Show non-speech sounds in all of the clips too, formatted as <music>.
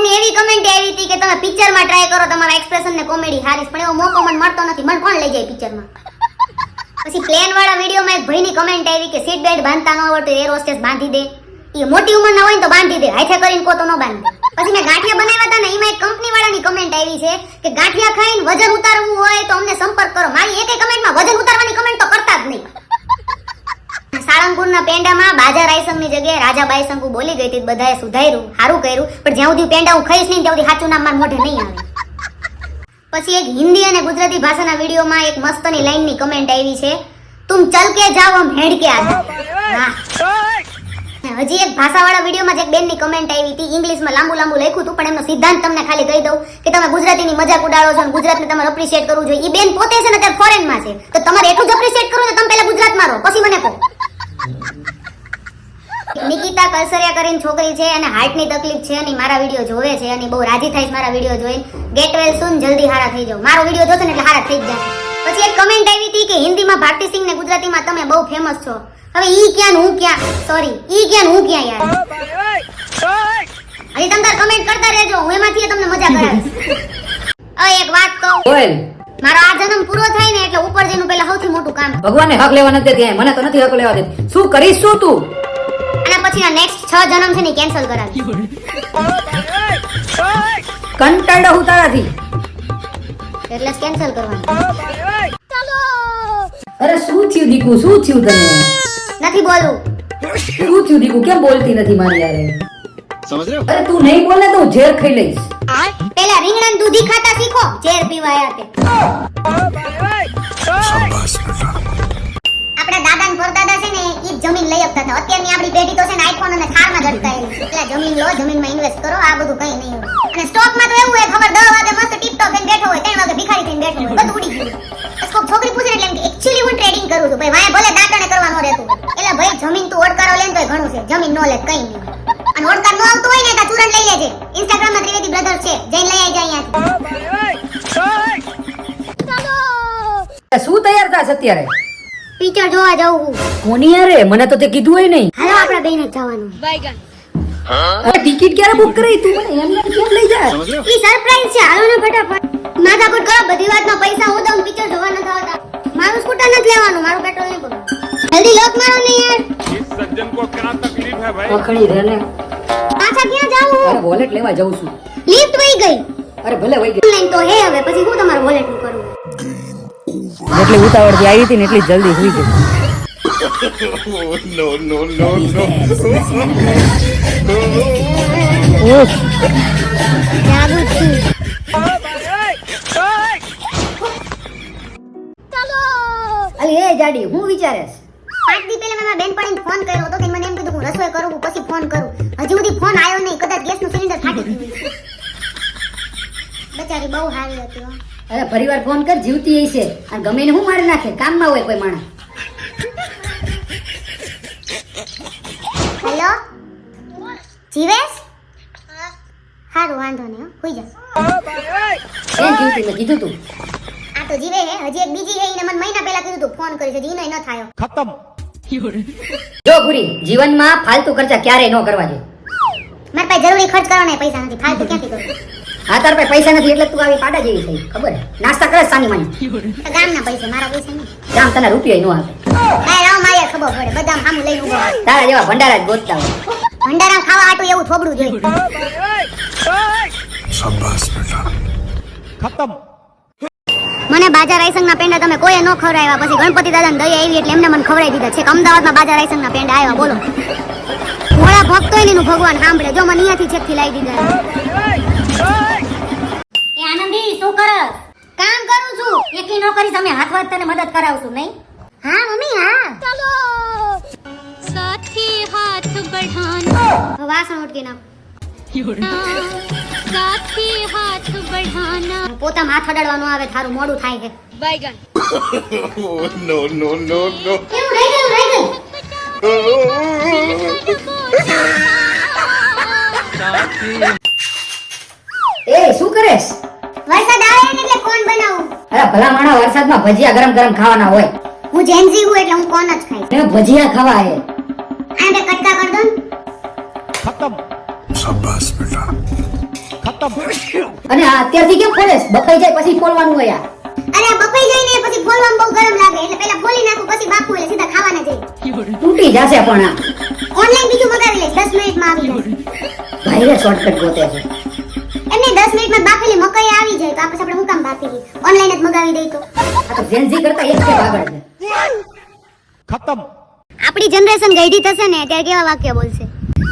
કોકની એવી કમેન્ટ આવી હતી કે તમે પિક્ચરમાં ટ્રાય કરો, તમારા એક્સપ્રેશન ને કોમેડી હારીશ, પણ એવો મોકો મને મળતો નથી. મને કોણ લઈ જાય પિક્ચરમાં પછી પ્લેન વાળા વિડીયોમાં એક ભાઈની કમેન્ટ આવી કે સીટ બેલ્ટ બાંધતા ન આવડતું એર હોસ્ટેસ બાંધી દે. એ મોટી ઉંમરના હોય ને તો બાંધી દે. હાથે કરીને કો તો ન બાંધે. પછી મેં ગાંઠિયા બનાવ્યા હતા ને, એમાં એક કંપની વાળાની કમેન્ટ આવી છે કે ગાંઠિયા ખાઈને વજન ઉતારવું હોય તો અમને સંપર્ક કરો. મારી એકે કમેન્ટમાં વજન ઉતારવાની કમેન્ટ તો કરતા જ નહીં. સાળંગપુરના પેંડામાં બાજા રાયસંગની જગ્યાએ રાજા બાયસંગુ બોલી ગઈ હતી બધાએ સુધાર્યું સારું કર્યું, પણ જ્યાં સુધી પેંડા હું ખાઈશ નહીં, ત્યાં સુધી સાચું નામ મારા મોઢે નહીં આવે. પછી એક હિન્દી અને ગુજરાતી ભાષાના વિડીયોમાં એક મસ્તની લાઈનની કમેન્ટ આવી છે તુમ ચલ કે જાઓ હમ હેડ કે આ હજી એક ભાષાવાળા વિડીયોમાં જે એક બેનની કમેન્ટ આવી હતી, ઇંગ્લિશમાં લાંબુ લાંબુ લખ્યું હતું, પણ એમનો સિદ્ધાંત તમને ખાલી કહી દઉં કે તમે ગુજરાતીની મજાક ઉડાડો છો અને ગુજરાતને તમારે અપ્રિશિએટ કરવું જોઈએ. એ બેન પોતે છે ને અત્યારે ફોરેનમાં છે. તો તમારે એટલું જ અપ્રિશિએટ કરવું તો તમે પહેલા ગુજરાતમાં નિકિતા કરીને છોકરી છે અને હાર્ટની તકલીફ છે અને મારા વીડિયો જોવે છે અને બહુ રાજી થઈશ મારા વીડિયો જોઈને. ગેટ વેલ સુન જલ્દી હારા થઈ જાઓ. મારો વીડિયો જોશે ને એટલે હારા થઈ જ જશે. પછી એક કમેન્ટ આવી હતી કે હિન્દીમાં ભારતી સિંહ ને ગુજરાતીમાં તમે બહુ ફેમસ છો. હવે ઈ ક્યાં હું ક્યાં? સોરી ઈ ક્યાં હું ક્યાં યાર? હજી તમે તાર કમેન્ટ કરતા રહેજો હું એમાંથી તમને મજા કરાવીશ. હવે એક વાત કહું. બોલ. મારો આ જન્મ પૂરો થાય ને એટલે ઉપર જેનું પેલા સૌથી મોટું કામ ભગવાનને હક લેવા નથી મને તો નથી હક લેવા દે શું કરીશ શું તું? ત્યાર પછીના નેક્સ્ટ 6 જન્મ છે ને કેન્સલ કરાવી. કંટાળો હું તારાથી. એટલે કેન્સલ કરવાનું. ચાલો. અરે શું થયું દીકુ? શું થયું તને? નથી બોલું શું થયું દીકુ? કેમ બોલતી નથી મારી યારે? સમજ અરે તું નહીં બોલે તો હું ઝેર ખાઈ લઈશ. પેલા રીંગણા દૂધી ખાતા શીખો. ઝેર પીવા યાર દાદા છે ને ઈ જમીન લઈ આપતા હતા. અત્યારની આપણી પેઢી તો છે ને આઈફોન અને થારમાં જ એટલે જમીન લો જમીનમાં ઇન્વેસ્ટ કરો આ બધું કઈ નહીં અને સ્ટોકમાં તો એવું હોય ખબર 10 વાગે મસ્ત ટીપટોપ થઈને બેઠો હોય 3 વાગે ભિખારી થઈને બેઠો હોય બધું ઉડી ગયું. કોક છોકરી પૂછે એટલે એમ કે એકચ્યુઅલી હું ટ્રેડિંગ કરું છું. ભાઈ વાય ભલે દાંતણે કરવા રહેતું એટલે ભાઈ જમીન તું ઓડકારો લે ને તો ઘણું છે. જમીન નો લે કઈ નહીં. અને ઓડકાર નો આવતું હોય ને તો ચૂરણ લઈ લેજે. ઇન્સ્ટાગ્રામમાં ત્રિવેદી બ્રધર છે. જઈને લઈ આવજે અહીંયાથી શું તૈયાર થાશ અત્યારે? પિક્ચર જોવા જાઉં હું કોની યારે મને તો તે કીધું હોય નહીં હાલો આપણા બેને જવાનું અરે ટિકિટ ક્યારે બુક કરી તું મને એમ કેમ લઈ જા समझ रहे हो ઈ સરપ્રાઈઝ છે હાલો ને ફટાફટ માથાકૂટ કરો બધી વાતમાં પૈસા હું દઉં પિક્ચર જોવા નથી આવતા મારું સ્કૂટર નથી લેવાનું મારું પેટ્રોલ નહીં ભરવું જલ્દી લોક મારો ને યાર इस सज्जन को क्या तकलीफ है भाई પકડી દે ને પાછા ક્યાં જાવું અરે વોલેટ લેવા જાઉં છું લિફ્ટ વહી ગઈ અરે ભલે વઈ ગઈ ઓનલાઈન તો હે હવે પછી હું તમારું વોલેટ નું કરું એટલી ઉતાવળથી આવી હતી ને એટલી જલ્દી સુઈ ગઈ. જાડી હું વિચારેશ? પાંચ દી પહેલા ફોન કર્યો હતો કે મને એમ કીધું હું રસોઈ કરું પછી ફોન કરું. હજી સુધી ફોન આવ્યો નહીં કદાચ ગેસનું સિલિન્ડર ફાટી ગયું. બચારી બહુ હારી હતી અરે ફરીવાર ફોન કર જીવતી એ છે અને ગમે ને હું મારી નાખે કામમાં હોય કોઈ માણસ. હેલો? જીવેશ? હારું વાંધો નહીં હોઈ જા. કેમ જીવતી? મેં કીધું તું. આ તો જીવે હે હજી એક બીજી હે એને મને મહિના પહેલા કીધું તું ફોન કરી છે જીનો ન થાયો. જો ગુરી જીવનમાં ફાલતુ ખર્ચા ક્યારેય ન કરવા જોઈએ. મારે પાસે જરૂરી ખર્ચ કરવાના પૈસા નથી ફાલતુ ક્યાંથી કરું? હા તાર પાસે પૈસા નથી એટલે તું આવી પાડા જેવી થઈ. ખબર? નાસ્તા કરે સાની માની. <laughs> ગામના પૈસા મારા પૈસા નહીં. ગામ તને રૂપિયા નો આપે. બાય રાવ મારે ખબર પડે. બધા સામું લઈને ઊભો તારા જેવા ભંડારા જ ગોતતા હોય. ભંડારામાં ખાવા આટું એવું થોબડું જોઈએ. મને બાજા રાયસંગના પેંડા તમે કોઈએ ન ખવડાવ્યા. પછી ગણપતિ દાદાને દયા આવી એટલે એમને મને ખવડાવી દીધા. છે અમદાવાદમાં બાજા રાયસંગના પેંડા આવ્યા. બોલો. ભોળા ભક્તો એનું ભગવાન સાંભળે. જો મને અહીંયાથી છેકથી લાવી દીધા. બેબી શું કરસ કામ કરું છું. એકી નોકરી તમે હાથ વાત તને મદદ કરાવશું નહીં? હા મમ્મી હા. ચલો. સાથી હાથ બઢાના. વાસણ ઉટકી નાખ. સાથી હાથ બઢાના. પોતામાં હાથ અડાડવાનું આવે થારું મોડું થાય છે. બાયગન. નો નો નો નો. એવું રહી ગયું રહી ગયું. સાથી વરસાદમાં ભજીયા ગરમ ગરમ ખાવાના હોય. હું જેન્ઝી હું એટલે હું કોણ જ ખાઈશ ને ભજીયા ખાવા હે આ બે કટકા કર દો ને. અને આ અત્યારથી કેમ ખોલેસ બફાઈ જાય પછી ખોલવાનું હોય આ. અરે બફાઈ જાય ને પછી ખોલવાનું બહુ ગરમ લાગે. એટલે પહેલા ખોલી નાખું પછી બાપુ એટલે સીધા ખાવાના જઈ તૂટી જશે પણ આ. ઓનલાઈન બીજું મગાવી લઈશ. 10 મિનિટમાં આવી જશે ભાઈરે શોર્ટકટ ગોતે છે. એમને 10 મિનિટમાં બાફેલી આવી જાય તો આપણે આપણે હું કામ બાકી ઓનલાઈન જ મગાવી દઈ તો. આ તો જેનઝી કરતા એક સ્ટેપ આગળ છે. આપણી જનરેશન ગઈડી થશે ને ત્યારે કેવા વાક્ય બોલશે?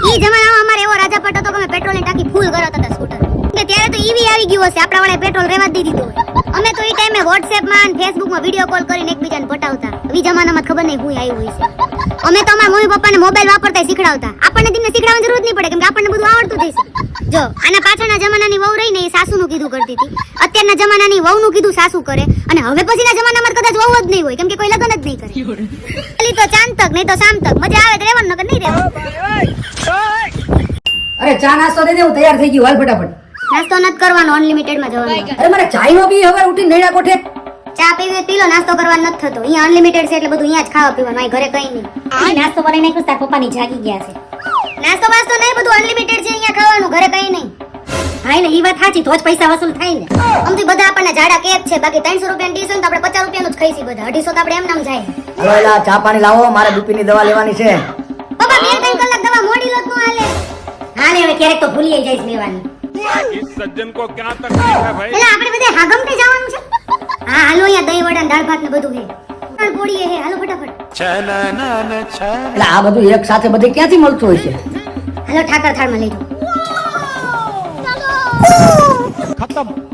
ઈ જમાનામાં અમારે એવો રાજા રાજાપટ હતો કે અમે પેટ્રોલની ટાંકી ફૂલ કરાવતા હતા સ્કૂટર કે ત્યારે તો ઈવી આવી ગયું હશે આપણા વાળા પેટ્રોલ રેવા દીધી હતું અમે તો ઈ ટાઈમે વોટ્સએપમાં અને ફેસબુકમાં વીડિયો કોલ કરીને એકબીજાને પટાવતા. ઈ જમાનામાં ખબર નહીં હું આવ્યું હોય છે. અમે તો અમારા મમ્મી પપ્પાને મોબાઈલ વાપરતા શીખડાવતા. આપણને તેમને શીખડાવવાની જરૂર નહીં પડે કેમ કે આપણને બધું આવડતું થઈ હશે. જો આના પાછળના જમાનાની વહુ રહી ને એ કીધું કરતી હતી. અત્યારના જમાનાની વહુનું કીધું સાસુ કરે અને હવે પછીના જમાનામાં કદાચ વહુ જ નહીં હોય કેમ કે કોઈ લગ્ન જ નહીં કરે. પેલી તો ચાંદ તક નહીં તો શામ તક મજા આવે તો રહેવાનું નકર નહીં રહેવાનું. અરે ચા નાસ્તો દે દે હું તૈયાર થઈ ગયું હાલ ફટાફટ. નાસ્તો નત કરવાનો અનલિમિટેડમાં જવાનું. અરે મારે ચાય નો પી હવે ઉઠી નૈડા કોઠે. ચા પીવી હોય તો પી લો નાસ્તો કરવાનો નથી થતો. અહીંયા અનલિમિટેડ છે એટલે બધું અહીંયા જ ખાવા પીવાનું અહીં ઘરે કઈ નહીં. નાસ્તો કરીને કુસ્તા પપ્પાની જાગી ગયા છે. નાસ્તો વાસ્તો નહીં બધું અનલિમિટેડ છે અહીંયા ખાવાનું ઘરે કઈ નહીં. એ વાત સાચી તો જ પૈસા વસૂલ થાય ને. આમ બધા આપણને જાડા કેક છે. બાકી 300 રૂપિયા ડીશ તો આપણે 50 રૂપિયાનું જ ખાઈસી બધા. 250 તો આપણે એમ નામ જાય. હલો ચા પાણી લાવો. મારે બીપીની દવા લેવાની છે. બાબા બે ત્રણ કલાક દવા મોડી લોટ નો હાલે. હા ને હવે ક્યારેક તો ભૂલી જઈશ લેવાની. સજ્જન કો ક્યા તકલીફ હે ભાઈ એલા આપણે બધે હાગમ પે જવાનું છે? હા હાલો અહીંયા દહીં વડા દાળ ભાત ને બધું હે દાળ પોડી હે હાલો ફટાફટ. છ ના ના છ આ બધું એક સાથે બધે ક્યાંથી મળતું હોય છે? હાલો ઠાકર થાળમાં લઈ જાઓ. 勝ったもん。